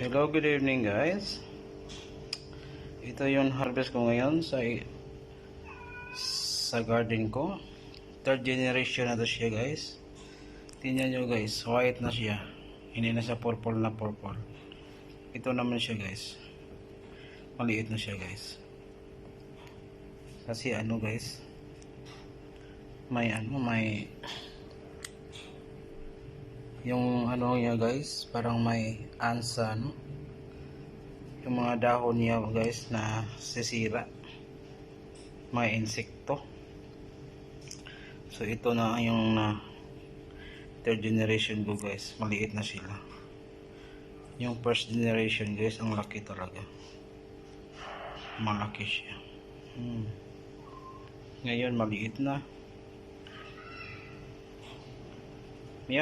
Hello, good evening guys. Ito yung harvest ko ngayon sa sa garden ko. Third generation na to siya guys. Tingnan nyo guys, white na siya. Hindi na siya purple na purple. Ito naman siya guys. Maliit na siya guys. Kasi ano guys, may ano, may yung ano niya guys parang may ansa no? Yung mga dahon niya guys na sisira. Mga insekto. So ito na yung na third generation ko guys. Maliit na sila. Yung first generation guys ang laki talaga. Malaki siya. Hmm. ngayon maliit na. Me